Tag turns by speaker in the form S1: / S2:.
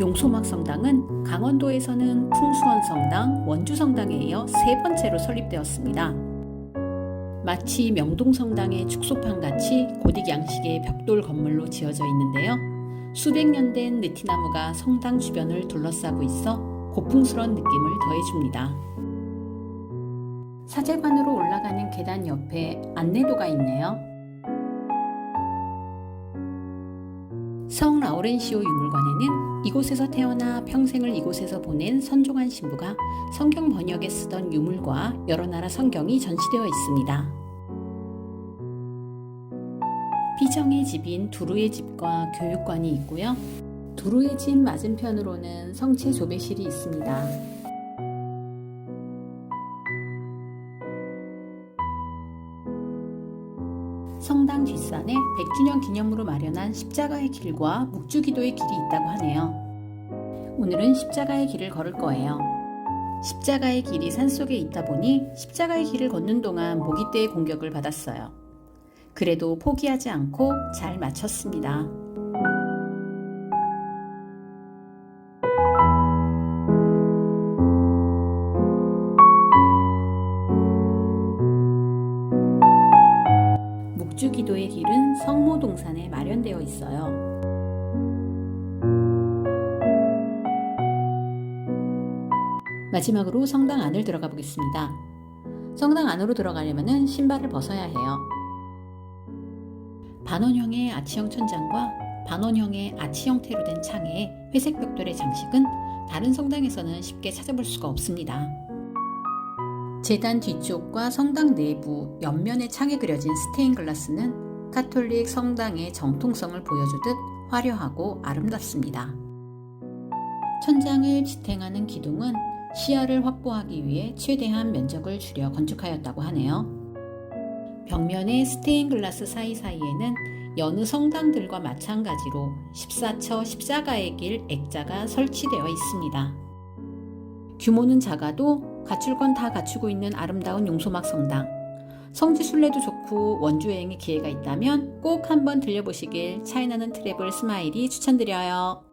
S1: 용소막 성당은 강원도에서는 풍수원 성당, 원주 성당에 이어 세 번째로 설립되었습니다. 마치 명동 성당의 축소판 같이 고딕 양식의 벽돌 건물로 지어져 있는데요. 수백 년 된 느티나무가 성당 주변을 둘러싸고 있어 고풍스러운 느낌을 더해줍니다. 사제관으로 올라가는 계단 옆에 안내도가 있네요. 성 라우렌시오 유물관에는 이곳에서 태어나 평생을 이곳에서 보낸 선종한 신부가 성경 번역에 쓰던 유물과 여러 나라 성경이 전시되어 있습니다. 피정의 집인 두루의 집과 교육관이 있고요. 두루의 집 맞은편으로는 성체 조배실이 있습니다. 성당 뒷산에 100주년 기념으로 마련한 십자가의 길과 묵주기도의 길이 있다고 하네요. 오늘은 십자가의 길을 걸을 거예요. 십자가의 길이 산속에 있다 보니 십자가의 길을 걷는 동안 모기떼의 공격을 받았어요. 그래도 포기하지 않고 잘 마쳤습니다. 묵주기도의 길은 성모동산에 마련되어 있어요. 마지막으로 성당 안을 들어가 보겠습니다. 성당 안으로 들어가려면 신발을 벗어야 해요. 반원형의 아치형 천장과 반원형의 아치 형태로 된 창에 회색 벽돌의 장식은 다른 성당에서는 쉽게 찾아볼 수가 없습니다. 재단 뒤쪽과 성당 내부 옆면의 창에 그려진 스테인 글라스는 카톨릭 성당의 정통성을 보여주듯 화려하고 아름답습니다. 천장을 지탱하는 기둥은 시야를 확보하기 위해 최대한 면적을 줄여 건축하였다고 하네요. 벽면의 스테인 글라스 사이사이에는 여느 성당들과 마찬가지로 14처 십자가의 길 액자가 설치되어 있습니다. 규모는 작아도 갖출 건 다 갖추고 있는 아름다운 용소막 성당. 성지 순례도 좋고 원주 여행의 기회가 있다면 꼭 한번 들려보시길 차이나는 트래블 스마일이 추천드려요.